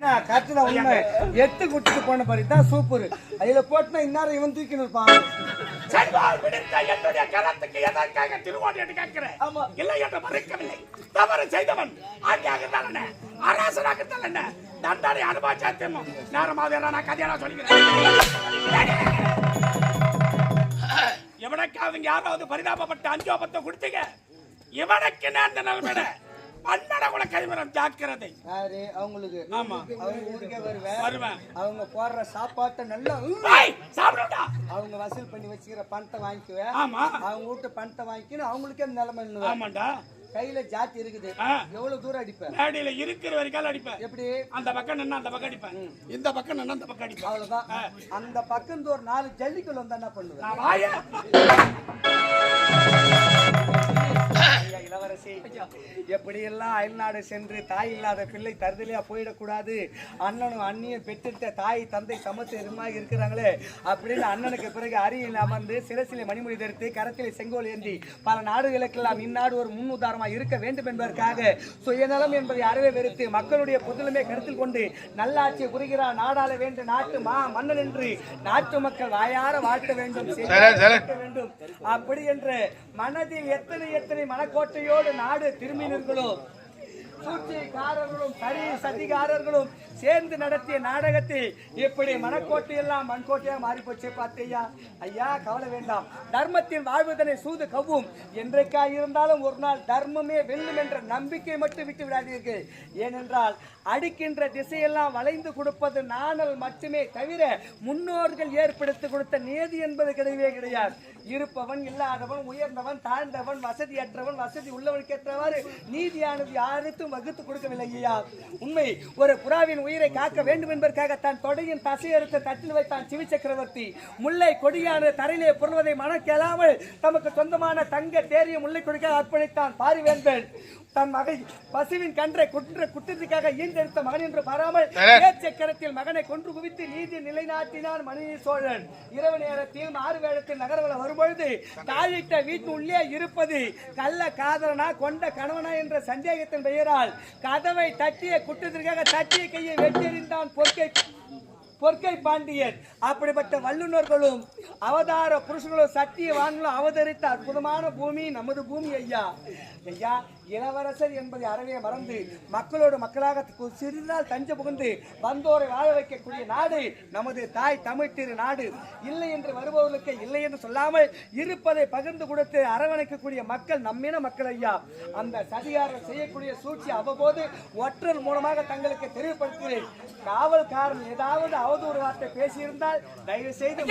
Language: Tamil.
கரெக்ட் தான் உண்மை எட்டு குட்டிக்கு போன பாரு தான் சூப்பர். அதுல போட்டுனா இந்நேரம் இவன் தூக்கி நிற்பான் செல்வால் விடுத்த என்னுடைய கரத்துக்கு எதற்காக திருவாடி என்று கேட்கிறேன்? ஆமா. இல்லை என்று மறுக்கவில்லை. தவறு செய்தவன். ஆண்டியாக இருந்தால் என்ன? அரசனாக இருந்தால் என்ன? தண்டனை அனுபவிச்சா தெரியும் நான் சொல்லிக்கிறேன். எவனுக்காவது யாராவது பரிதாபப்பட்டு அஞ்சோ பத்தோ கொடுத்தீங்க இவனுக்கு நேர்ந்த நிலைமையில? பன்மட கூட கைமரம் ஜாக்கிரதை. யாரு? அவங்களுக்கு. ஆமா. அவங்க ஊருக்கே வருவேன். வருவேன். அவங்க போடுற சாப்பாட்டை நல்லா சாப்பிடுடா. அவங்க வசூல் பண்ணி வச்சுக்கிற பணத்தை வாங்கிக்குவேன். ஆமா. அவங்க வீட்டு பணத்தை வாங்கிக்கணும் அவங்களுக்கே நிலைமை? ஆமாண்டா. கையில ஜாத்தி இருக்குது. எவ்வளவு தூரம் அடிப்பேன்? மேடையில இருக்கிற வரைக்கும் அடிப்பேன். எப்படி? அந்த பக்கம் நின்னா அந்த பக்கம் அடிப்பேன். இந்த பக்கம் நின்னா அந்த பக்கம் அடிப்பேன். அவ்வளவுதான். அந்த பக்கம் ஒரு நாலு ஜல்லிக்கல் வந்தா என்ன பண்ணுவேன்? இளவரசி. எப்படி எல்லாம் அயல்நாடு சென்று தாய் இல்லாத பிள்ளை தருதலையா போயிடக்கூடாது? அண்ணனும் அண்ணியும் பெற்றெடுத்த தாய் தந்தை சமத்துவமாக இருக்கிறாங்களே. அப்படின்னு அண்ணனுக்கு பிறகு அருகில் அமர்ந்து சிரசிலே மணிமொழி தரித்து கரத்திலே செங்கோல் ஏந்தி பல நாடுகளுக்கெல்லாம் இந்நாடு ஒரு முன் உதாரணமாக இருக்க வேண்டும் என்பதற்காக சுயநலம் என்பதை அறவே வெறுத்து மக்களுடைய புதுலுமே கருத்தில் கொண்டு நல்லாட்சி புரிகிறார் நாடாள வேண்டும் நாட்டு மா மன்னன் என்று நாட்டு மக்கள் வாயார வாழ்த்த வேண்டும் வேண்டும். அப்படி என்று மனதில் எத்தனை எத்தனை மனக்கோட்டையோடு நாடு திரும்பினர்களோ சூழ்ச்சிக்காரர்களும் சரி சதிகாரர்களும் சேர்ந்து நடத்திய நாடகத்தில் இப்படி மனக்கோட்டை எல்லாம் மண்கோட்டையா மாறி போச்சு பார்த்தையா ஐயா கவலை வேண்டாம். தர்மத்தின் வாழ்வதனை சூது கவ்வும். என்றைக்கா இருந்தாலும் ஒரு நாள் தர்மமே வெல்லும் என்ற நம்பிக்கை மட்டும் விட்டு விடாதீர்கள். ஏனென்றால் அடிக்கின்ற திசையெல்லாம் வளைந்து கொடுப்பது நாணல் மட்டுமே தவிர முன்னோர்கள் ஏற்படுத்தி கொடுத்த நேதி என்பது கிடையவே கிடையாது. இருப்பவன் இல்லாதவன் உயர்ந்தவன் தாழ்ந்தவன் வசதியற்றவன் வசதி உள்ளவனுக்கு ஏற்றவாறு நீதியானது யாருக்கும் வகுத்து கொடுக்கவில்லை ஐயா. உண்மை ஒரு புறாவின் உயிரை காக்க வேண்டும் என்பதற்காக தன் தொடையின் தசையறுத்த தட்டில் வைத்தான் சிவி சக்கரவர்த்தி. முல்லை கொடியான தரையிலே புரள்வதை மனக்கெல்லாமல் தமக்கு சொந்தமான தங்க தேறிய முல்லை கொடிக்காக அர்ப்பணித்தான் பாரிவேந்தன். தன் மகை பசுவின் கன்றை குற்ற குற்றத்துக்காக ஈண்டெடுத்த மகன் என்று பாராமல் சக்கரத்தில் மகனை கொன்று குவித்து நீதி நிலைநாட்டினான் மணிய சோழன். இரவு நேரத்தில் மாறு வேடத்தில் நகர்வல வரும்பொழுது தாயிட்ட வீட்டு உள்ளே இருப்பது கள்ள காதலனா கொண்ட கணவனா என்ற சந்தேகத்தின் பெயரால் கதவை தட்டிய குற்றத்திற்காக தட்டிய கையை வெட்டியறிந்தான் பொற்கை பொற்கை பாண்டியன் அப்படிப்பட்ட வல்லுநர்களும் அவதார புருஷர்களும் சத்தியவான்களும் அவதரித்த அற்புதமான பூமி நமது பூமி ஐயா. ஐயா இளவரசர் என்பதை அறவே மறந்து மக்களோடு மக்களாக கு- சிறிதால் தஞ்ச புகுந்து வந்தோரை வாழ வைக்கக்கூடிய நாடு நமது தாய் தமிழ் திரு நாடு இல்லை என்று வருபவர்களுக்கு இல்லை என்று சொல்லாமல் இருப்பதை பகிர்ந்து கொடுத்து அரவணைக்கக்கூடிய மக்கள் நம்மின மக்கள் ஐயா. அந்த சதிகாரம் செய்யக்கூடிய சூழ்ச்சி அவ்வப்போது ஒற்றர் மூலமாக தங்களுக்கு தெரியப்படுத்துகிறேன் காவல்காரன் ஏதாவது அவதூறு வார்த்தை பேசியிருந்தால் தயவு செய்து